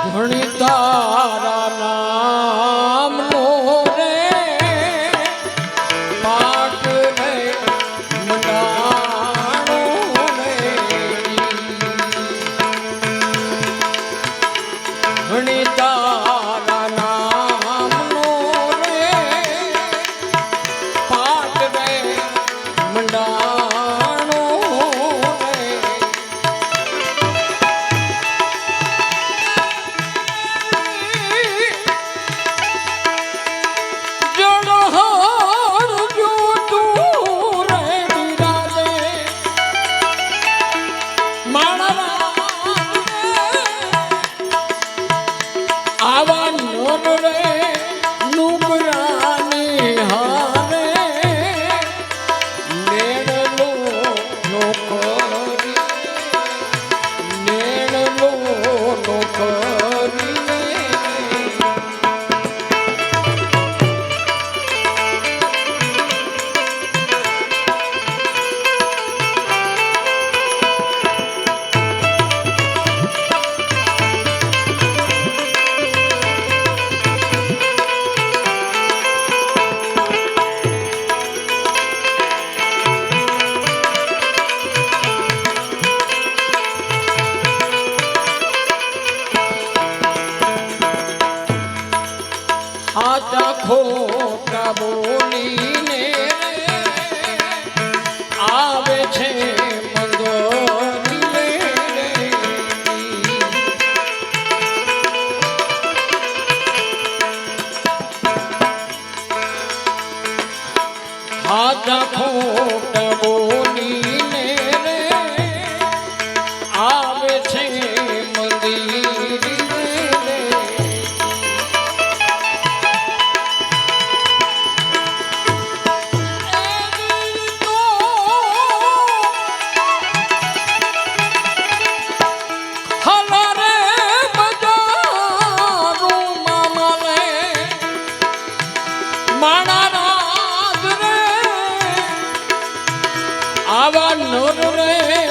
ધણી તારા નામનો આવા નોન રાખો પ્રભુની ને આવે છે હાથ આવા નરને